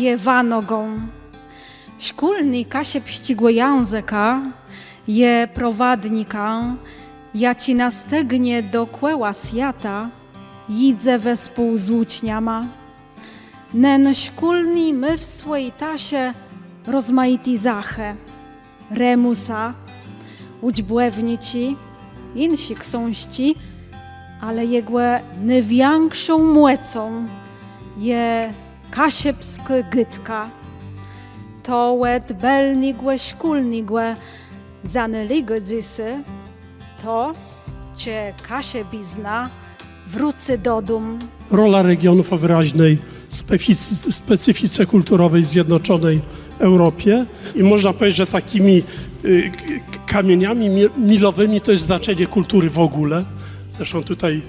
Nyłka je wanogą. Szkulny Kasie pścigłe języka je prowadnika, ja ci na stegnie do świata idzę wespół z uczniama. Nen szkulni my w swojej tasie rozmaiti zachę, remusa, ućbłewnici, insi ksąści, ale jegłe największą młecą je kasiepskie gytka. To łet belnigłe szkulnigłe zanyligłe dzysy, to cie kasie bizna wrócy do dum. rola regionów o wyraźnej speficy- specyfice kulturowej w Zjednoczonej Europie. I można powiedzieć, że takimi y, kamieniami mi- milowymi to jest znaczenie kultury w ogóle. Zresztą tutaj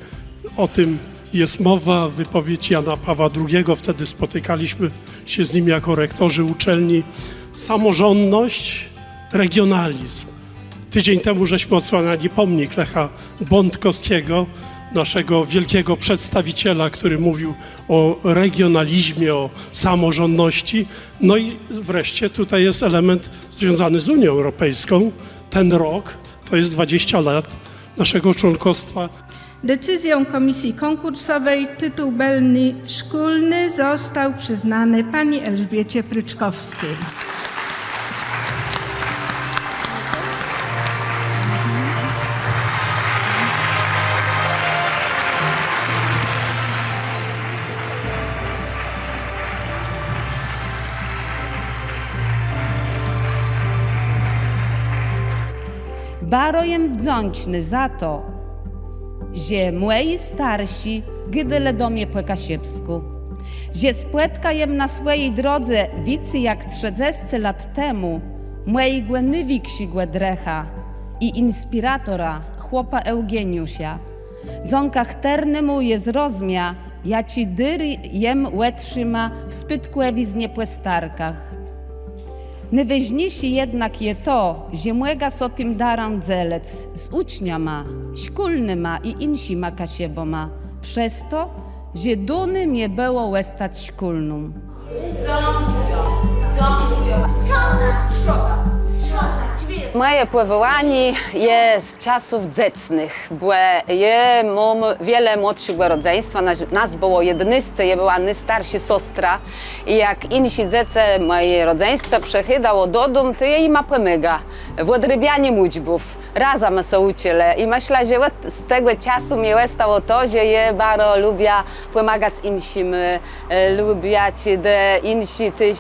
o tym jest mowa, wypowiedź Jana Pawła II, wtedy spotykaliśmy się z nim jako rektorzy uczelni. Samorządność, regionalizm. Tydzień temu żeśmy odsłaniali pomnik Lecha Bątkowskiego, naszego wielkiego przedstawiciela, który mówił o regionalizmie, o samorządności. No i wreszcie tutaj jest element związany z Unią Europejską. Ten rok to jest 20 lat naszego członkostwa Decyzją komisji konkursowej tytuł Belny Szkulny został przyznany pani Elżbiecie Pryczkowskiej. Baro jem wdzięczny za to, że moi starsi gydyle do mnie po kasiepsku. Że spłetka jem na swojej drodze wicy jak 30 lat temu mojej głęwiksi głedrecha i inspiratora chłopa Eugeniusia. Dząkach terny mu jest rozmia, ja ci dyry jem łetrzyma w spytkłewi z niepłestarkach. Najważniejsze jednak je to, że młega so tym daram dzelec z uczniama, szkulny ma i insi ma kasiebo ma. Przez to, że duny było łestać szkulną. Moje powołanie jest z czasów dziecnych, bo ja mam wiele młodszego rodzeństwa, nas, nas było jednysce, ja była najstarsza siostra i jak inni dziece moje rodzeństwo przechydało do domu, to ja im pomyga mućbów. Razem są uczyli i myślę, że z tego czasu mnie stało to, że ja bardzo lubię pomagać innym, e, lubię, że inni też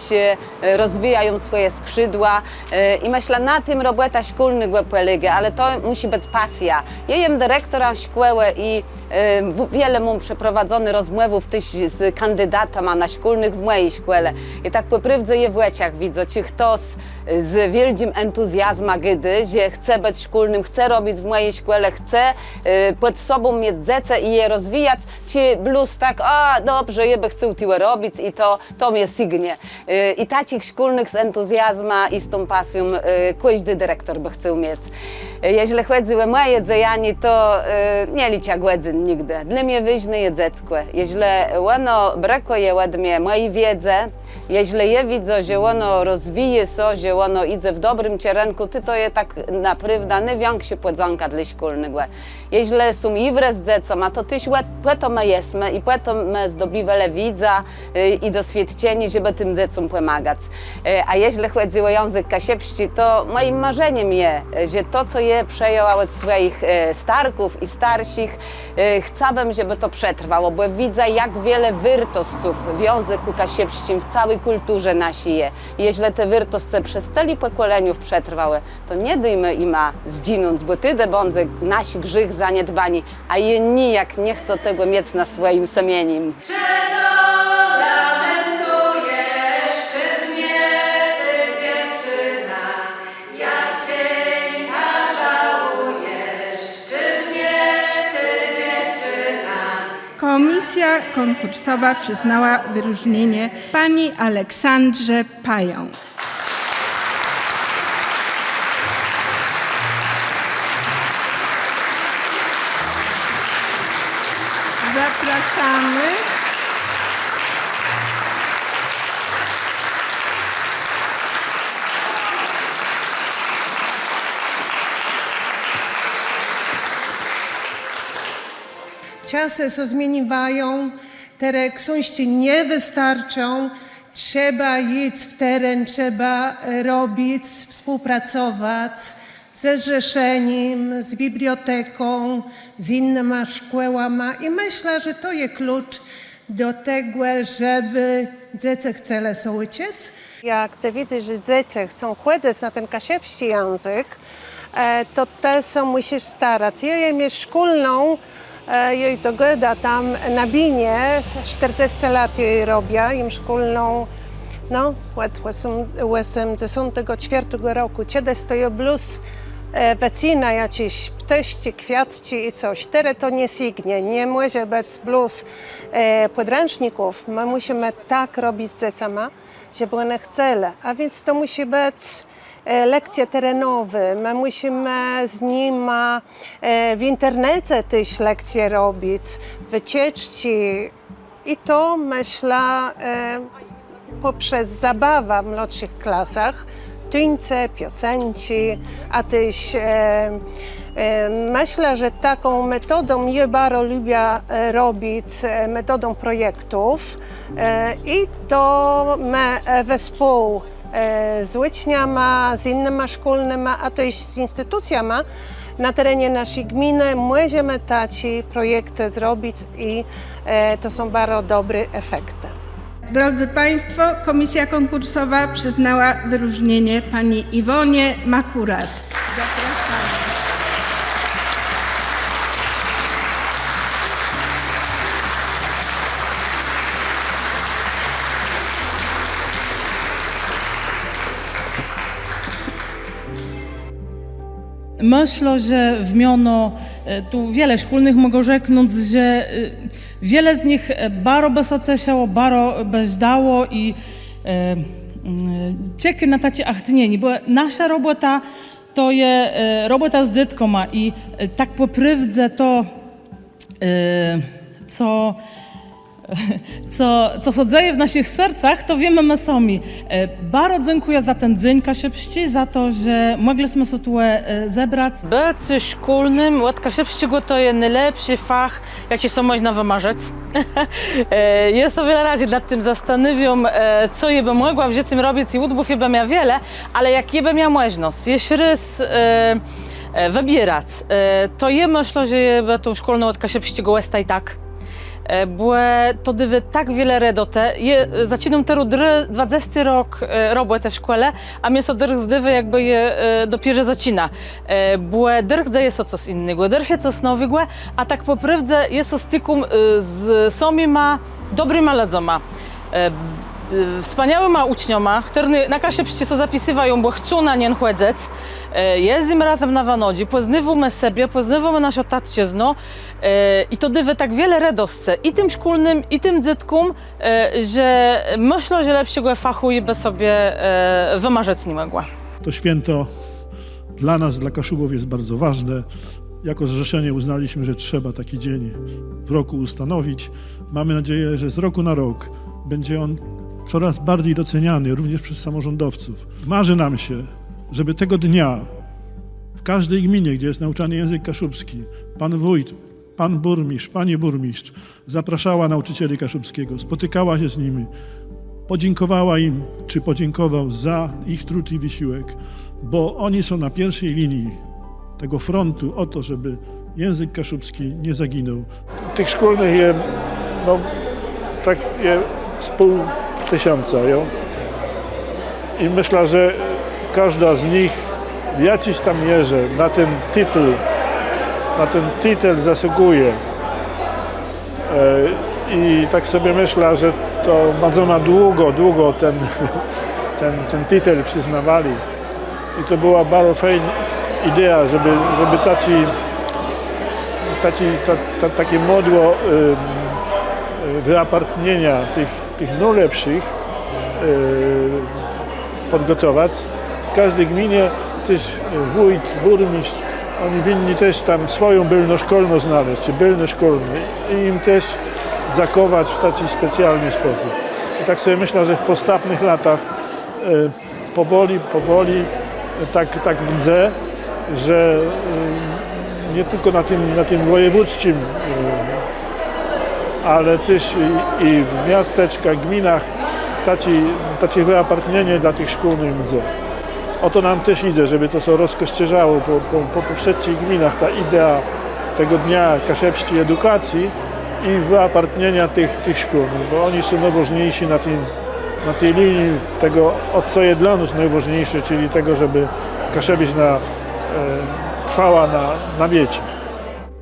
rozwijają swoje skrzydła e, i myślę, na tym robota szkolny polega, ale to musi być pasja. Ja jestem dyrektorem szkoły i e, wiele mam przeprowadzone rozmowów też z kandydatami na szkolnych w mojej szkole. I tak po je w łeciach widzę, czy ktoś z wielkim entuzjazmem gdy, że chce być szkolnym, chce robić w mojej szkole, chce e, pod sobą mieć dzieci i je rozwijać, czy plus tak, a dobrze, ja by chcę tyle robić i to, to mnie sygnie. E, I takich szkolnych z entuzjazmem i z tą pasją e, każdy dyrektor by chciał mieć. Jeśli chodzi o moje działanie, to e, nie liczę godzin nigdy. Dla mnie ważne jest dziecko. Jeśli ono brakuje od mnie mojej wiedzy, jeśli ja widzę, że ono rozwija się, że ono idzie w dobrym kierunku, to to jest tak naprawdę największa płedzonka dla szkolnego. Jeśli są iwre z dziecom, a to też po to my jesteśmy i po to my zdobywali widza y, i doświadczenie, żeby tym dzieciom pomagać. Y, A jeśli chodzi o język kasiepści, to moim marzeniem jest, że to, co je przejęła od swoich y, starków i starszych, y, chciałabym, żeby to przetrwało, bo widzę, jak wiele wyrtosców w języku kasiepszczym w całej kulturze nasi je. Jeśli te wyrtosce przez tyle pokoleniów przetrwały, to nie dajmy im zginąć, bo ty bądzy nasi grzych zaniedbani, a je nijak nie chcą tego mieć na swoim sumieniu. Komisja konkursowa przyznała wyróżnienie pani Aleksandrze Pają. Czasy się zmieniają, te książki nie wystarczą, trzeba iść w teren, trzeba robić, współpracować ze zrzeszeniem, z biblioteką, z innymi szkołami i myślę, że to jest klucz do tego, żeby dzieci chcieli się uczyć. Jak ty widzisz, że dzieci chcą chodzić na ten kasiepski język, e, to też się musisz starać. Ja jej szkolną, jej to gada tam na Binie, 40 lat jej robię, im szkolną no, od 84 roku. Kiedyś to jest bluz e, wecina jakiś pteści, kwiatci i coś. Teraz to nie signie, nie może być bluz e, podręczników. My musimy tak robić z dzieciami, żeby one chcieli. A więc to musi być e, lekcje terenowe. My musimy z nimi e, w internecie też lekcje robić, wycieczki. I to myślę e, poprzez zabawę w młodszych klasach, tańce, piosenki, a też e, e, myślę, że taką metodą ja bardzo lubię e, robić, e, metodą projektów e, i to my e, e, z uczniami, z innymi szkolnymi, a też z instytucjami na terenie naszej gminy możemy takie projekty zrobić i e, to są bardzo dobre efekty. Drodzy Państwo, komisja konkursowa przyznała wyróżnienie pani Iwonie Makurat. Myślę, że w miono e, tu wiele szkolnych mogą rzeknąć, że e, wiele z nich e, bardzo wysoce się, bardzo bezdało i e, mm, na tacie achtnieni, bo nasza robota to jest e, robota z dytkoma i tak po to, e, co co, co się dzieje w naszych sercach, to wiemy my sami. E, Bardzo dziękuję za ten dzień Kasiepści, za to, że mogliśmy się tu e, zebrać. Być szkolnym, łatka szybszego to jest najlepszy fach, jaki się można wymarzyć. E, ja sobie wiele razy nad tym zastanawiam, co ja bym mogła w życiu robić i łudbów ja bym miała wiele, ale jak ja bym miała możliwość, jeśli e, wybierać, to ja myślę, że bym tą szkolną łatka szybszego Westa i tak. E, Bo to dywy tak wiele redote. Je, zaczynam teraz dry 20 rok e, robię te szkole, a mnie so drych zdywy jakby je e, dopiero zaczyna. E, Bo drych jest coś innego, drych jest coś nowego, a tak po prawdzie jest o styku e, z samyma dobryma ludzoma. B- Wspaniałyma ucznioma, którzy na kasie przecież so zapisywają, bo chcą na nie chłedzec. E, Jezdimy razem na wanodzi, poznywamy sobie, poznywamy naszą tatczyzno e, i to dywy tak wiele redosce i tym szkolnym, i tym dzieckom, e, że myślę, że lepszego fachu i by sobie wymarzec nie mogła. To święto dla nas, dla Kaszubów jest bardzo ważne. Jako zrzeszenie uznaliśmy, że trzeba taki dzień w roku ustanowić. Mamy nadzieję, że z roku na rok będzie on coraz bardziej doceniany również przez samorządowców. Marzy nam się, żeby tego dnia w każdej gminie, gdzie jest nauczany język kaszubski, pan wójt, pan burmistrz, pani burmistrz zapraszała nauczycieli kaszubskiego, spotykała się z nimi, podziękowała im, czy podziękował za ich trud i wysiłek, bo oni są na pierwszej linii tego frontu o to, żeby język kaszubski nie zaginął. Tych szkolnych jest no, tak je z pół tysiąca. Jo? I myślę, że każda z nich w jakiejś tam mierze na ten tytuł, na ten tytuł zasługuje. E, I tak sobie myślę, że to bardzo długo, długo ten, ten, ten tytuł przyznawali. I to była bardzo fajna idea, żeby, żeby taci, taci, ta, ta, takie modło y, wyapartnienia tych, tych najlepszych y, podgotować. W każdej gminie też wójt, burmistrz, oni winni też tam swoją bylną szkolną znaleźć, czy bylny szkolny i im też zakować w taki specjalny sposób. I tak sobie myślę, że w postawnych latach e, powoli, powoli e, tak, tak widzę, że e, nie tylko na tym, na tym wojewódzkim e, ale też i, i w miasteczkach, gminach taci, tacie wyapartnienie dla tych szkólnych muzeów. O to nam też idzie, żeby to się rozkościerzało po, po, po, gminach, ta idea tego dnia kaszepści edukacji i wyapartnienia tych, tych szkólnych, bo oni są najważniejsi na, tym, na tej linii tego, o co jest dla nas najważniejsze, czyli tego, żeby Kaszebieś na, e, trwała na, na wiecie.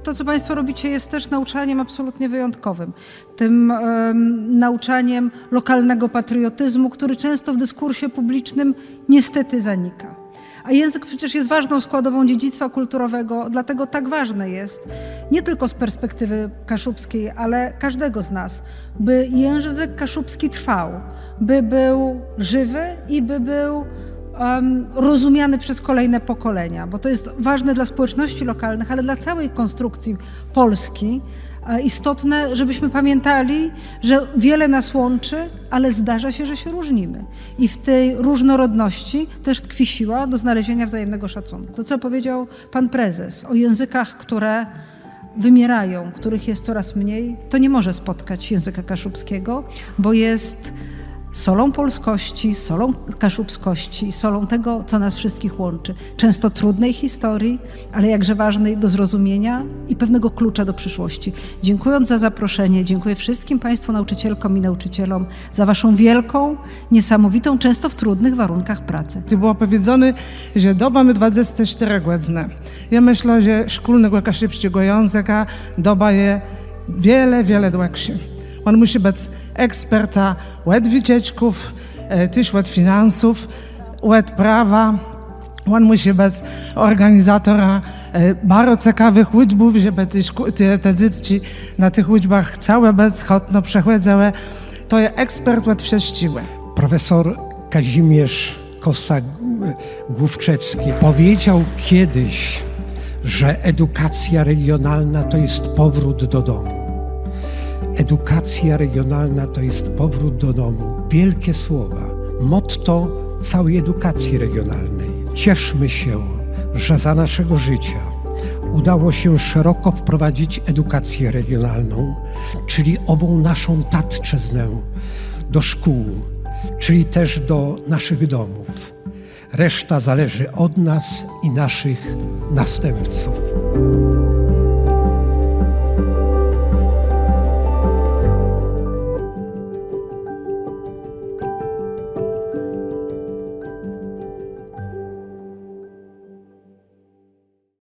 To, co Państwo robicie, jest też nauczaniem absolutnie wyjątkowym. Tym em, nauczaniem lokalnego patriotyzmu, który często w dyskursie publicznym niestety zanika. A język przecież jest ważną składową dziedzictwa kulturowego, dlatego tak ważne jest, nie tylko z perspektywy kaszubskiej, ale każdego z nas, by język kaszubski trwał, by był żywy i by był rozumiany przez kolejne pokolenia, bo to jest ważne dla społeczności lokalnych, ale dla całej konstrukcji Polski. e, Istotne, żebyśmy pamiętali, że wiele nas łączy, ale zdarza się, że się różnimy. I w tej różnorodności też tkwi siła do znalezienia wzajemnego szacunku. To, co powiedział pan prezes o językach, które wymierają, których jest coraz mniej, to nie może spotkać języka kaszubskiego, bo jest solą polskości, solą kaszubskości, solą tego, co nas wszystkich łączy. Często trudnej historii, ale jakże ważnej do zrozumienia i pewnego klucza do przyszłości. Dziękując za zaproszenie, dziękuję wszystkim Państwu nauczycielkom i nauczycielom za Waszą wielką, niesamowitą, często w trudnych warunkach pracę. Ty było powiedziane, że doba my 24 godziny. Ja myślę, że szkolnego kaszybskiego języka doba je wiele, wiele dłuższe. On musi być eksperta od wycieczków, e, też od finansów, od prawa. On musi być organizatora e, bardzo ciekawych uczbów, żeby te, dzieci na tych uczbach całe być chotno przechodziły. To jest ekspert od wszystkiego. Profesor Kazimierz Kosa-Główczewski powiedział kiedyś, że edukacja regionalna to jest powrót do domu. Edukacja regionalna to jest powrót do domu. Wielkie słowa, motto całej edukacji regionalnej. Cieszmy się, że za naszego życia udało się szeroko wprowadzić edukację regionalną, czyli ową naszą tatczyznę do szkół, czyli też do naszych domów. Reszta zależy od nas i naszych następców.